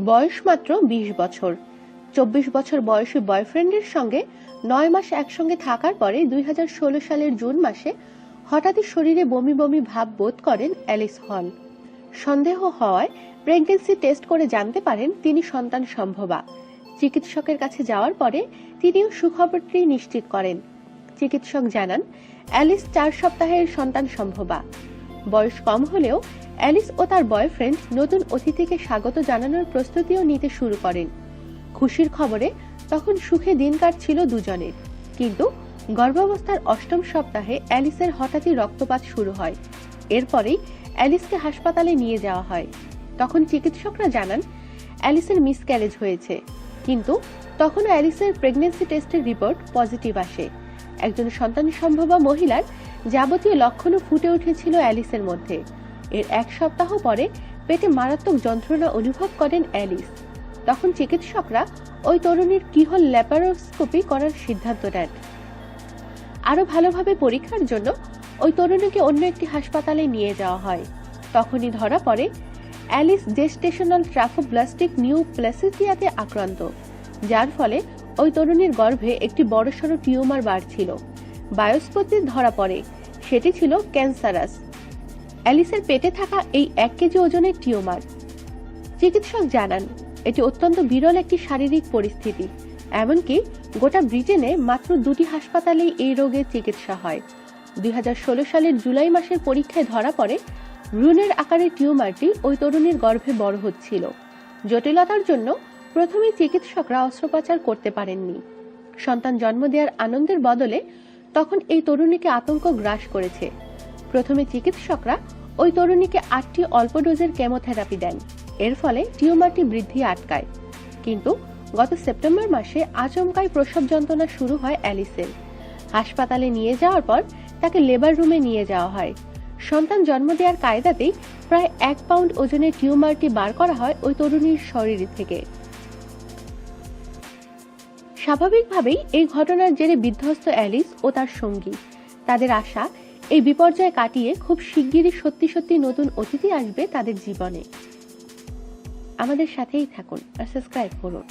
বয়স মাত্র বিশ বছর। চব্বিশ বছর বয়সী বয়ফ্রেন্ডের সঙ্গে নয় মাস একসঙ্গে থাকার পরে দুই হাজার ষোলো সালের জুন মাসে হঠাৎই শরীরে বমি বমি ভাব বোধ করেন অ্যালিস হল। সন্দেহ হওয়ায় প্রেগনেন্সি টেস্ট করে জানতে পারেন তিনি সন্তান সম্ভবা। চিকিৎসকের কাছে যাওয়ার পরে তিনিও সুখবরটি নিশ্চিত করেন। চিকিৎসক জানান, অ্যালিস চার সপ্তাহের সন্তান সম্ভবা। বয়স কম হলেও অ্যালিস ও তার বয়ফ্রেন্ড নতুন অতিথিকে স্বাগত জানানোর প্রস্তুতিও নিতে শুরু করেন। খুশির খবরে, তখন সুখে দিন কাটছিল দুজনের কিন্তু গর্ভাবস্থার অষ্টম সপ্তাহে অ্যালিসের হঠাৎই রক্তপাত শুরু হয়। এরপরেই অ্যালিসকে হাসপাতালে নিয়ে যাওয়া হয়। তখন চিকিৎসকরা জানান, অ্যালিসের মিসক্যারেজ হয়েছে। কিন্তু তখন অ্যালিসের প্রেগন্যান্সি টেস্টের রিপোর্ট পজিটিভ আসে। একজন সন্তান সম্ভবা মহিলার যাবতীয় লক্ষণও ফুটে উঠেছিল অ্যালিসের মধ্যে। এর এক সপ্তাহ পরে পেটে মারাত্মক যন্ত্রণা অনুভব করেন অ্যালিস। তখন চিকিৎসকরা ওই তরুণীর কিহল ল্যাপারোস্কোপি করার সিদ্ধান্ত নেন। আরও ভালোভাবে পরীক্ষার জন্য ওই তরুণীকে অন্য একটি হাসপাতালে নিয়ে যাওয়া হয়। তখনই ধরা পড়ে অ্যালিস জেস্টেশনাল ট্রাফোব্লাস্টিক নিউ প্লাসিটিয়াতে আক্রান্ত, যার ফলে ওই তরুণীর গর্ভে একটি বড়সড় টিউমার বাড়ছিল। বায়োস্পতি ধরা পড়ে। সেটি ছিল ক্যান্সারাস। অ্যালিসের পেটে থাকা এই এক কেজি ওজনের টিউমার। চিকিৎসক জানান, এটি অত্যন্ত বিরল একটি শারীরিক পরিস্থিতি, এমনকি গোটা ব্রিটেনে মাত্র দুটি হাসপাতালেই এই রোগের চিকিৎসা হয়। দুই হাজার ষোলো সালের জুলাই মাসের পরীক্ষায় ধরা পড়ে, ভ্রূণের আকারের টিউমারটি ওই তরুণীর গর্ভে বড় হচ্ছিল। জটিলতার জন্য প্রথমে চিকিৎসকরা অস্ত্রোপচার করতে পারেননি। সন্তান জন্ম দেওয়ার আনন্দের বদলে তখন এই তরুণীকে আতঙ্ক গ্রাস করেছে। প্রথমে চিকিৎসকরা ওই তরুণীকে আটটি অল্প ডোজের কেমোথেরাপি দেন। এর ফলে টিউমারটি বৃদ্ধি আটকায়। কিন্তু গত সেপ্টেম্বর মাসে আচমকাই প্রসব যন্ত্রণা শুরু হয় অ্যালিসের। হাসপাতালে নিয়ে যাওয়ার পর তাকে লেবার রুমে নিয়ে যাওয়া হয়। সন্তান জন্ম দেওয়ার কায়দাতেই প্রায় এক পাউন্ড ওজনের টিউমারটি বার করা হয় ওই তরুণীর শরীর থেকে। স্বাভাবিকভাবেই এই ঘটনার জেরে বিধ্বস্ত অ্যালিস ও তার সঙ্গী। তাদের আশা, এই বিপর্যয় কাটিয়ে খুব শিগগিরই সত্যি সত্যি নতুন অতিথি আসবে তাদের জীবনে। আমাদের সাথেই থাকুন আর সাবস্ক্রাইব করুন।